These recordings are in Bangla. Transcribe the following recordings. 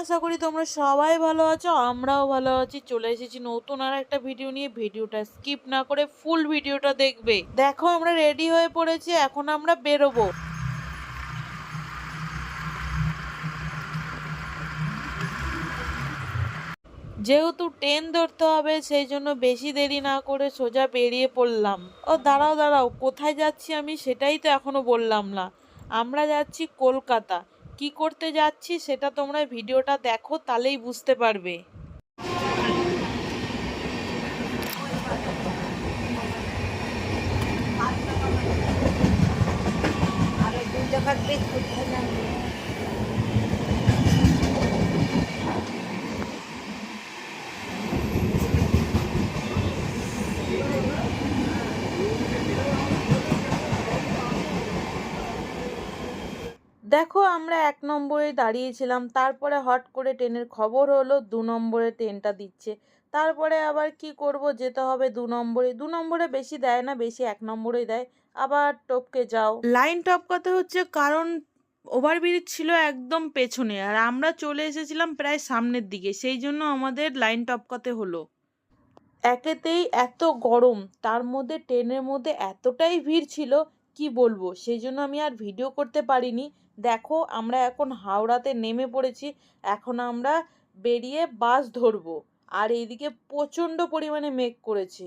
আশা করি তোমরা সবাই ভালো আছো, আমরাও ভালো আছি। চলে এসেছি নতুন আর একটা ভিডিও নিয়ে। ভিডিওটা স্কিপ না করে ফুল ভিডিওটা দেখবে। দেখো, আমরা রেডি হয়ে পড়েছি, এখন আমরা বেরোবো। যেহেতু ট্রেন ধরতে হবে, সেই জন্য বেশি দেরি না করে সোজা বেরিয়ে পড়লাম। ও, দাঁড়াও দাঁড়াও, কোথায় যাচ্ছি আমি সেটাই তো এখনও বললাম না। আমরা যাচ্ছি কলকাতা। কি করতে যাচ্ছি সেটা তোমরা ভিডিওটা দেখো তাহলেই বুঝতে পারবে। আরে দেখো আমরা এক নম্বরে দাঁড়িয়েছিলাম তারপরে হট করে ট্রেনের খবর হলো দু নম্বরে ট্রেনটা দিচ্ছে। তারপরে আবার কি করব যেতে হবে দু নম্বরে। দু নম্বরে বেশি দেয় না বেশি এক নম্বরেই দেয়। আবার টপকে যাও। লাইন টপকাতে হচ্ছে কারণ ওভারব্রিজ ছিল একদম পেছনে আর আমরা চলে এসেছিলাম প্রায় সামনের দিকে সেই জন্য আমাদের লাইন টপকাতে হলো। একেতেই এত গরম তার মধ্যে ট্রেনের মধ্যে এতটাই ভিড় ছিল কি বলব? সেই জন্য আমি আর ভিডিও করতে পারিনি। দেখো আমরা এখন হাওড়াতে নেমে পড়েছি, এখন আমরা বেরিয়ে বাস ধরবো। আর এইদিকে প্রচণ্ড পরিমাণে মেঘ করেছে।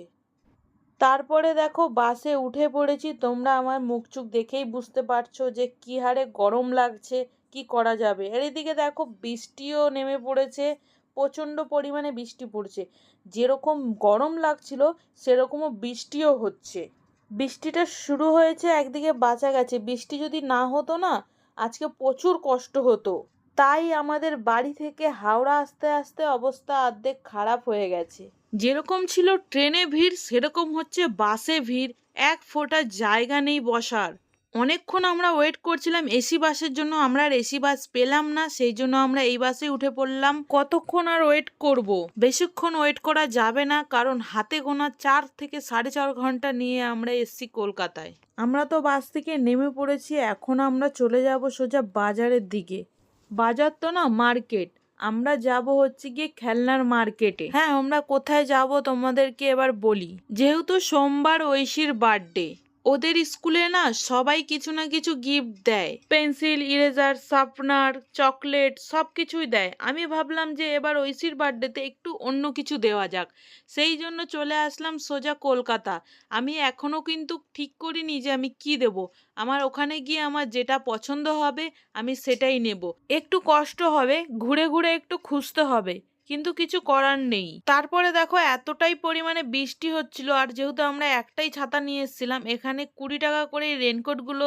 তারপরে দেখো বাসে উঠে পড়েছি, তোমরা আমার মুখ চুখ দেখেই বুঝতে পারছ যে কী হারে গরম লাগছে, কি করা যাবে। আর এদিকে দেখো বৃষ্টিও নেমে পড়েছে, প্রচণ্ড পরিমাণে বৃষ্টি পড়ছে। যেরকম গরম লাগছিল, সেরকমও বৃষ্টিও হচ্ছে। বৃষ্টিটা শুরু হয়েছে, একদিকে বাঁচা গেছে। বৃষ্টি যদি না হতো না আজকে প্রচুর কষ্ট হতো। তাই আমাদের বাড়ি থেকে হাওড়া আসতে আসতে অবস্থা অর্ধেক খারাপ হয়ে গেছে। যেরকম ছিল ট্রেনে ভিড়, সেরকম হচ্ছে বাসে ভিড়। এক ফোঁটা জায়গা নেই বসার। অনেকক্ষণ আমরা ওয়েট করছিলাম এসি বাসের জন্য আমরা আর এসি বাস পেলাম না, সেই জন্য আমরা এই বাসে উঠে পড়লাম। কতক্ষণ আর ওয়েট করব? বেশিক্ষণ ওয়েট করা যাবে না, কারণ হাতে গোনা চার থেকে সাড়ে চার ঘণ্টা নিয়ে আমরা এসছি কলকাতায়। আমরা তো বাস থেকে নেমে পড়েছি, এখন আমরা চলে যাব সোজা বাজারের দিকে। বাজার তো না মার্কেট, আমরা যাব হচ্ছে গিয়ে খেলনার মার্কেটে। হ্যাঁ আমরা কোথায় যাব তোমাদেরকে এবার বলি। যেহেতু সোমবার ঐশীর বার্থডে ওদের স্কুলে না সবাই কিছু না কিছু গিফট দেয়। পেন্সিল, ইরেজার, শার্পনার, চকলেট সব কিছুই দেয়। আমি ভাবলাম যে এবার ঐশীর বার্থডেতে একটু অন্য কিছু দেওয়া যাক। সেই জন্য চলে আসলাম সোজা কলকাতা। আমি এখনও কিন্তু ঠিক করিনি যে আমি কি দেব। আমার ওখানে গিয়ে আমার যেটা পছন্দ হবে আমি সেটাই নেব। একটু কষ্ট হবে, ঘুরে ঘুরে একটু খুঁজতে হবে। কিন্তু কিছু করার নেই। তারপরে দেখো এতটাই পরিমাণে বৃষ্টি হচ্ছিল আর যেহেতু আমরা একটাই ছাতা নিয়ে এসেছিলাম, এখানে কুড়ি টাকা করে রেনকোটগুলো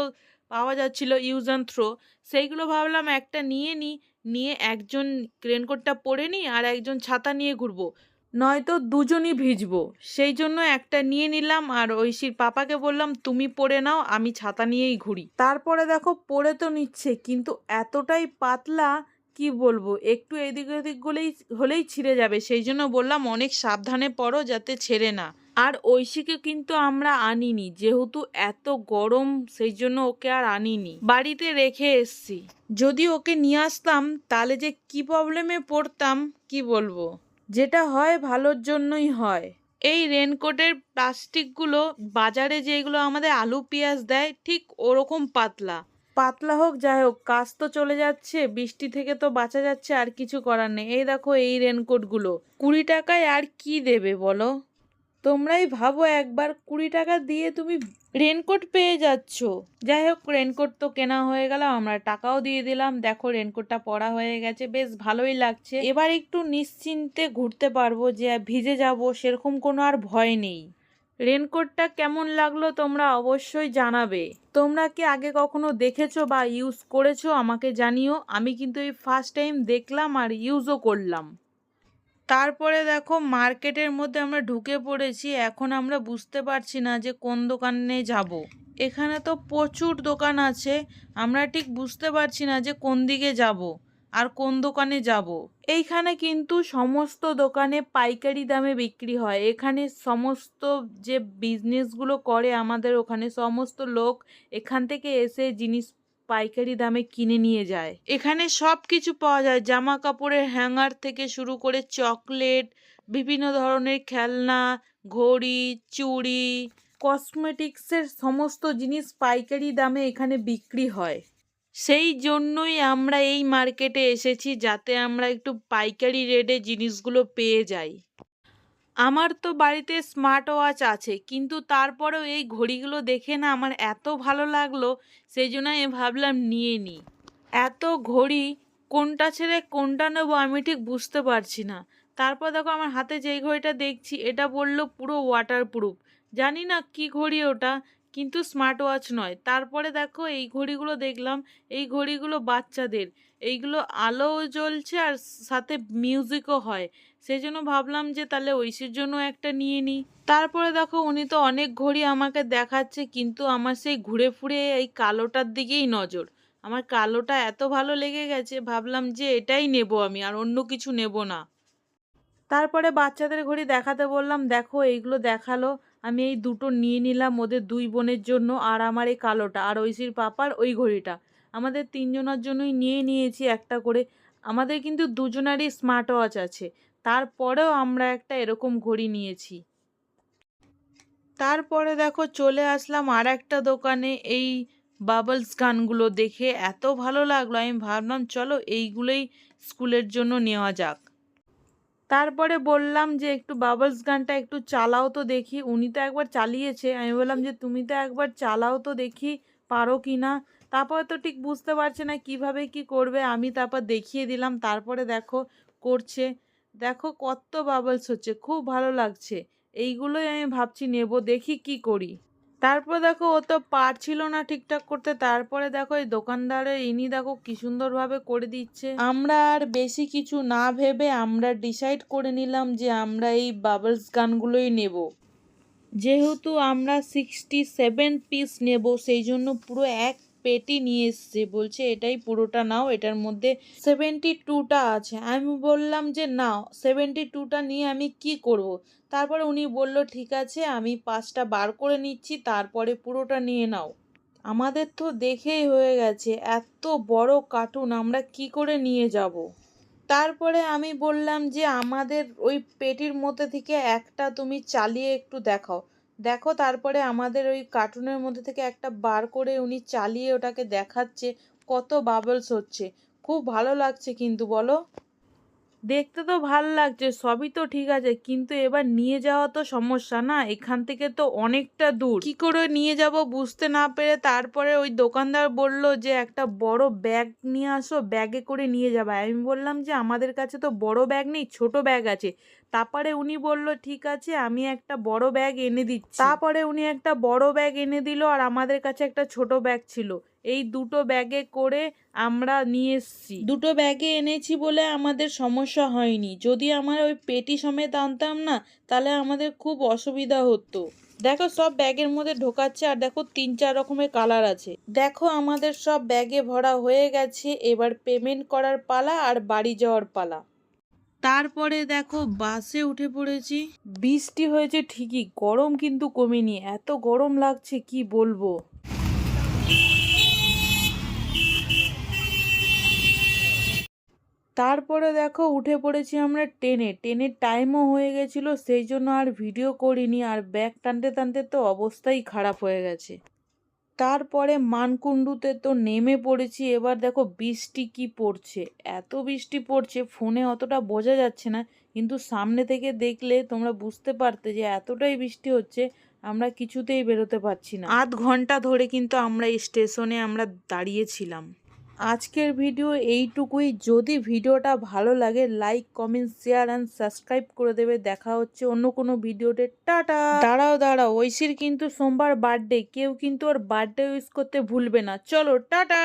পাওয়া যাচ্ছিল ইউজ অ্যান্ড থ্রো সেইগুলো ভাবলাম একটা নিয়ে নিই নিয়ে একজন রেনকোটটা পরে নিই আর একজন ছাতা নিয়ে ঘুরবো। নয়তো দুজনই ভিজবো। সেই জন্য একটা নিয়ে নিলাম আর ঐশীর পাপাকে বললাম, তুমি পরে নাও, আমি ছাতা নিয়েই ঘুরি। তারপরে দেখো পরে তো নিচ্ছে, কিন্তু এতটাই পাতলা কি বলব? একটু এদিক ওদিক গলেই, হলেই ছিঁড়ে যাবে। সেই জন্য বললাম, অনেক সাবধানে পড়ো যাতে ছেড়ে না। আর ঐশীকে কিন্তু আমরা আনিনি। যেহেতু এত গরম, সেই জন্য ওকে আর আনিনি। বাড়িতে রেখে এসছি। যদি ওকে নিয়ে আসতাম, তাহলে যে কি প্রবলেমে পড়তাম, কি বলব? যেটা হয়, ভালোর জন্যই হয়। এই রেনকোটের প্লাস্টিকগুলো বাজারে যেগুলো আমাদের আলু, পেঁয়াজ দেয়, ঠিক ওরকম পাতলা। পাতলা হোক, যাই হোক, কাজ তো চলে যাচ্ছে, বৃষ্টি থেকে তো বাঁচা যাচ্ছে, আর কিছু করার নেই। এই দেখো এই রেনকোটগুলো কুড়ি টাকায় আর কি দেবে বলো? তোমরাই ভাবো একবার, কুড়ি টাকা দিয়ে তুমি রেনকোট পেয়ে যাচ্ছ। যাই হোক রেনকোট তো কেনা হয়ে গেল, আমরা টাকাও দিয়ে দিলাম। দেখো রেনকোটটা পরা হয়ে গেছে, বেশ ভালোই লাগছে। এবার একটু নিশ্চিন্তে ঘুরতে পারব যে, ভিজে যাব, সেরকম কোনো আর ভয় নেই। রেনকোটটা কেমন লাগল তোমরা অবশ্যই জানাবে। তোমরা কি আগে কখনো দেখেছ বা ইউজ করেছ আমাকে জানিও। আমি কিন্তু এই ফার্স্ট টাইম দেখলাম আর ইউজও করলাম। তারপরে দেখো মার্কেটের মধ্যে আমরা ঢুকে পড়েছি। এখন আমরা বুঝতে পারছি না যে কোন দোকানে যাব। এখানে তো প্রচুর দোকান আছে। আমরা ঠিক বুঝতে পারছি না যে কোন দিকে যাব। আর কোন দোকানে যাব? এইখানে কিন্তু সমস্ত দোকানে পাইকারি দামে বিক্রি হয়। এখানে সমস্ত যে বিজনেসগুলো করে আমাদের ওখানে সমস্ত লোক এখান থেকে এসে জিনিস পাইকারি দামে কিনে নিয়ে যায়। এখানে সব কিছু পাওয়া যায়। জামা কাপড়ের হ্যাঙ্গার থেকে শুরু করে চকলেট বিভিন্ন ধরনের খেলনা, ঘড়ি, চুড়ি কসমেটিক্সের সমস্ত জিনিস পাইকারি দামে এখানে বিক্রি হয়। সেই জন্যই আমরা এই মার্কেটে এসেছি যাতে আমরা একটু পাইকারি রেটে জিনিসগুলো পেয়ে যাই। আমার তো বাড়িতে স্মার্ট ওয়াচ আছে, কিন্তু তারপরেও এই ঘড়িগুলো দেখে না আমার এত ভালো লাগল, সেই জন্য আমি ভাবলাম নিয়ে নিই। এত ঘড়ি, কোনটা ছেড়ে কোনটা নেব আমি ঠিক বুঝতে পারছি না। তারপর দেখো আমার হাতে যেই ঘড়িটা দেখছি, এটা বলল পুরো ওয়াটারপ্রুফ জানি না কি ঘড়ি ওটা কিন্তু স্মার্ট ওয়াচ নয়। তারপরে দেখো এই ঘড়িগুলো দেখলাম, এই ঘড়িগুলো বাচ্চাদের। এইগুলো আলোও জ্বলছে আর সাথে মিউজিকও হয়। সেই জন্য ভাবলাম যে তাহলে ঐশীর জন্য একটা নিয়ে নিই। তারপরে দেখো উনি তো অনেক ঘড়ি আমাকে দেখাচ্ছে, কিন্তু আমার সেই ঘুরে ফুরে এই কালোটার দিকেই নজর। আমার কালোটা এত ভালো লেগে গেছে, ভাবলাম যে এটাই নেব আমি, আর অন্য কিছু নেব না। তারপরে বাচ্চাদের ঘড়ি দেখাতে বললাম, দেখো এইগুলো দেখাল। আমি এই দুটো নিয়ে নিলাম ওদের দুই বোনের জন্য আর আমার এই কালোটা, আর ঐশীর পাপার ওই ঘড়িটা। আমাদের তিনজনের জন্যই নিয়ে নিয়েছি একটা করে। আমাদের কিন্তু দুজনারই স্মার্ট ওয়াচ আছে। তারপরেও আমরা একটা এরকম ঘড়ি নিয়েছি। তারপরে দেখো চলে আসলাম আর একটা দোকানে এই বাবলস গানগুলো দেখে। এত ভালো লাগল। আমি ভাবলাম, চলো এইগুলোই স্কুলের জন্য নেওয়া যাক। তারপরে বললাম যে একটু বাবলস গানটা একটু চালাও তো দেখি। উনি তো একবার চালিয়েছে। আমি বললাম যে, তুমি তো একবার চালাও তো দেখি, পারো কি না? তারপরে তো ঠিক বুঝতে পারছে না কীভাবে কি করবে। আমি তারপর দেখিয়ে দিলাম। তারপরে দেখো, করছে। দেখো কত বাবলস হচ্ছে। খুব ভালো লাগছে। এইগুলোই আমি ভাবছি নেব, দেখি কি করি। তারপর দেখো ও তো পারছিল না ঠিকঠাক করতে। তারপরে দেখো এই দোকানদারের ইনি দেখো কি সুন্দরভাবে করে দিচ্ছে। আমরা আর বেশি কিছু না ভেবে আমরা ডিসাইড করে নিলাম যে আমরা এই বাবলস গানগুলোই নেব। যেহেতু আমরা সিক্সটি সেভেন পিস নেব, সেই জন্য পুরো এক পেটি নিয়ে এসছে। বলছে, এটাই পুরোটা নাও, এটার মধ্যে সেভেন্টি টুটা আছে। আমি বললাম যে নাও সেভেন্টি টুটা নিয়ে আমি কি করব। তারপরে উনি বলল, ঠিক আছে, আমি পাঁচটা বার করে নিচ্ছি, তারপরে পুরোটা নিয়ে নাও। আমাদের তো দেখেই হয়ে গেছে, এত বড় কার্টুন আমরা কি করে নিয়ে যাব? তারপরে আমি বললাম যে, আমাদের ওই পেটির মধ্যে থেকে একটা তুমি চালিয়ে একটু দেখাও। দেখো তারপরে আমাদের ওই কার্টুনের মধ্যে থেকে একটা বার করে উনি চালিয়ে ওটাকে দেখাচ্ছে, কত বাবলস হচ্ছে। খুব ভালো লাগছে কিন্তু, বলো? দেখতে তো ভালো লাগছে, সবই তো ঠিক আছে, কিন্তু এবার নিয়ে যাওয়া তো সমস্যা না? এখান থেকে তো অনেকটা দূর। কি করে নিয়ে যাব বুঝতে না পেরে তারপরে ওই দোকানদার বলল যে, একটা বড় ব্যাগ নিয়ে আসো, ব্যাগে করে নিয়ে যাবে। আমি বললাম যে, আমাদের কাছে তো বড় ব্যাগ নেই, ছোট ব্যাগ আছে। তারপরে উনি বলল, ঠিক আছে, আমি একটা বড় ব্যাগ এনে দিচ্ছি। তারপরে উনি একটা বড় ব্যাগ এনে দিল আর আমাদের কাছে একটা ছোট ব্যাগ ছিল। এই দুটো ব্যাগে করে আমরা নিয়ে এসেছি। দুটো ব্যাগে এনেছি বলে আমাদের সমস্যা হয়নি। যদি আমার ওই পেটি সমেত আনতাম না, তাহলে আমাদের খুব অসুবিধা হতো। দেখো, সব ব্যাগের মধ্যে ঢোকাচ্ছে আর দেখো, তিন চার রকমের কালার আছে। দেখো, আমাদের সব ব্যাগে ভরা হয়ে গেছে। এবার পেমেন্ট করার পালা আর বাড়ি যাওয়ার পালা। তারপরে দেখো, বাসে উঠে পড়েছি। বৃষ্টি হয়েছে ঠিকই, গরম কিন্তু কমেনি। এত গরম লাগছে, কি বলব? তারপরে দেখো উঠে পড়েছি আমরা ট্রেনে। ট্রেনের টাইমও হয়ে গেছিল, সেই জন্য আর ভিডিও করিনি, আর ব্যাগ টানতে টানতে তো অবস্থাই খারাপ হয়ে গেছে। তারপরে মানকুণ্ডুতে তো নেমে পড়েছি, এবার দেখো বৃষ্টি কি পড়ছে। এত বৃষ্টি পড়ছে ফোনে অতটা বোঝা যাচ্ছে না, কিন্তু সামনে থেকে দেখলে তোমরা বুঝতে পারতে যে এতটাই বৃষ্টি হচ্ছে, আমরা কিছুতেই বেরোতে পারছি না। আধ ঘণ্টা ধরে কিন্তু আমরা স্টেশনে আমরা দাঁড়িয়েছিলাম আজকের ভিডিও এইটুকুই। যদি ভিডিওটা ভালো লাগে like comment share and subscribe করে দেবে। দেখা হচ্ছে অন্য কোনো ভিডিওতে। টাটা! দাঁড়াও দাঁড়াও, ঐশীর কিন্তু সোমবার বার্থডে কেউ কিন্তু ওর বার্থডে উইস করতে ভুলবে না। চলো, টাটা!